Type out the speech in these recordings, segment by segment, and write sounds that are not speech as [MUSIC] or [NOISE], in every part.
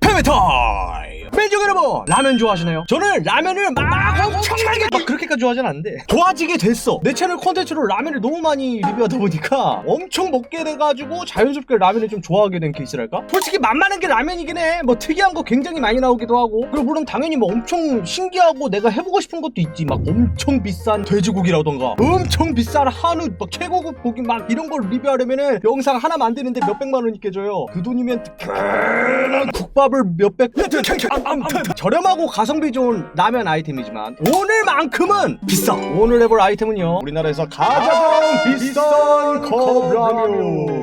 패배타임! 멜종 여러분! 라면 좋아하시나요? 저는 라면을 막 엄청나게 막 그렇게까지 좋아하진 않는데 좋아지게 됐어 내 채널 콘텐츠로 라면을 너무 많이 리뷰하다 보니까 엄청 먹게 돼가지고 자연스럽게 라면을 좀 좋아하게 된 케이스랄까? 솔직히 만만한 게 라면이긴 해뭐 특이한 거 굉장히 많이 나오기도 하고 그리고 물론 당연히 뭐 엄청 신기하고 내가 해보고 싶은 것도 있지 막 엄청 비싼 돼지고기라던가 엄청 비싼 한우 막 최고급 고기 막 이런 걸 리뷰하려면은 영상 하나 만드는데 몇백만 원이 깨져요 그 돈이면 특별한 국밥을 몇백 저렴하고 가성비 좋은 라면 아이템이지만 오늘만큼은 비싸. 오늘 해볼 아이템은요. 우리나라에서 가장 비싼 컵라면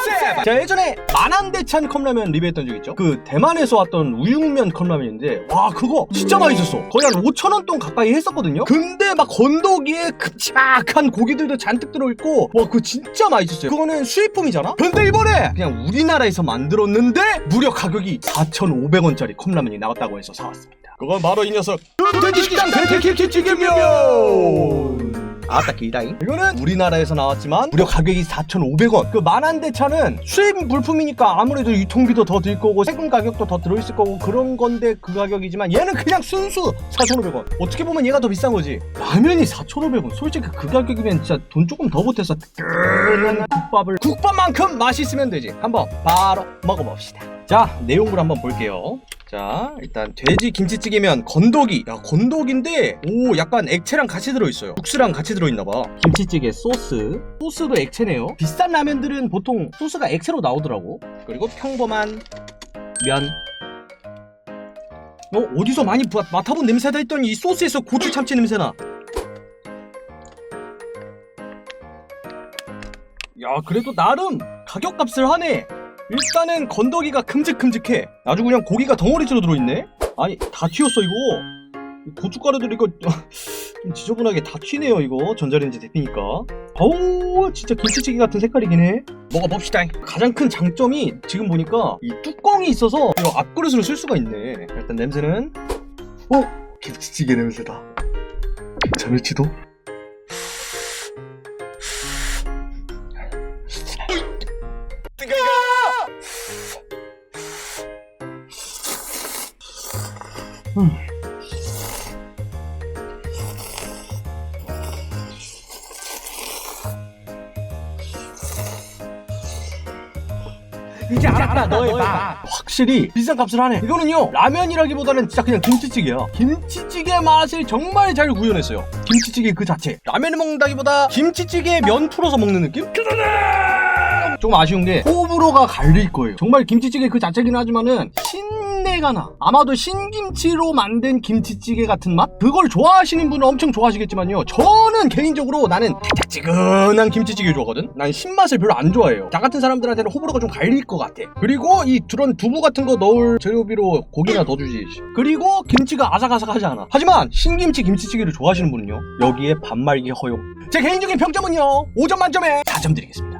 expensive! 제가 예전에 만안대찬 컵라면 리뷰했던 적 있죠? 그 대만에서 왔던 우육면 컵라면인데 와 그거 진짜 맛있었어 거의 한 5천원 돈 가까이 했었거든요 근데 막 건더기에 큼지막한 고기들도 잔뜩 들어있고 와 그거 진짜 맛있었어요 그거는 수입품이잖아? 근데 이번에 그냥 우리나라에서 만들었는데 무려 가격이 4,500원짜리 컵라면이 나왔다고 해서 사왔습니다 그건 바로 이 녀석 돼지식당 돼지김치찌개면 아따 길다잉. 이거는 우리나라에서 나왔지만 무려 가격이 4,500원. 그 만한대차는 수입 물품이니까 아무래도 유통비도 더 들 거고 세금 가격도 더 들어있을 거고 그런 건데 그 가격이지만 얘는 그냥 순수 4,500원. 어떻게 보면 얘가 더 비싼 거지. 라면이 4,500원. 솔직히 그 가격이면 진짜 돈 조금 더 보태서 뜨끈한 국밥을 국밥만큼 맛있으면 되지. 한번 바로 먹어봅시다. 자 내용을 한번 볼게요 자 일단 돼지 김치찌개면 건더기. 야 건더기인데 오 약간 액체랑 같이 들어있어요. 국수랑 같이 들어있나봐. 김치찌개 소스? 소스도 액체네요. 비싼 라면들은 보통 소스가 액체로 나오더라고. 그리고 평범한 면. 어? 어디서 많이 부- 맡아본 냄새다 했더니 이 소스에서 고추 참치 냄새나. 야 그래도 나름 가격값을 하네 일단은 건더기가 큼직큼직해. 아주 그냥 고기가 덩어리째로 들어있네? 아니 다 튀었어 이거. 고춧가루들 이거 [LAUGHS] 좀 지저분하게 다 튀네요 이거. 전자레인지 데피니까. 어우 진짜 김치찌개 같은 색깔이긴 해. 먹어봅시다. 가장 큰 장점이 지금 보니까 이 뚜껑이 있어서 이거 앞그릇으로 쓸 수가 있네. 일단 냄새는? 어? 김치찌개 냄새다. 괜찮을지 도? 이제 알았다 너의 맛 확실히 비싼 값을 하네. 이거는요 라면이라기보다는 진짜 그냥 김치찌개야 김치찌개 맛을 정말 잘 구현했어요. 김치찌개 그 자체. 라면을 먹는다기보다 김치찌개에 면 풀어서 먹는 느낌? 조금 아쉬운 게 호불호가 갈릴 거예요. 정말 김치찌개 그 자체긴 하지만은 신내가 나 아마도 신김치로 만든 김치찌개 같은 맛? 그걸 좋아하시는 분은 엄청 좋아하시겠지만요. 저는 개인적으로 나는 달짝지근한 김치찌개 좋아하거든? 난 신맛을 별로 안 좋아해요. 나 같은 사람들한테는 호불호가 좀 갈릴 것 같아. 그리고 이 두런 두부 같은 거 넣을 재료비로 고기나 더 주지. 그리고 김치가 아삭아삭하지 않아. 하지만 신김치 김치찌개를 좋아하시는 분은요 여기에 반말기 허용. 제 개인적인 평점은요 5점 만점에 4점 드리겠습니다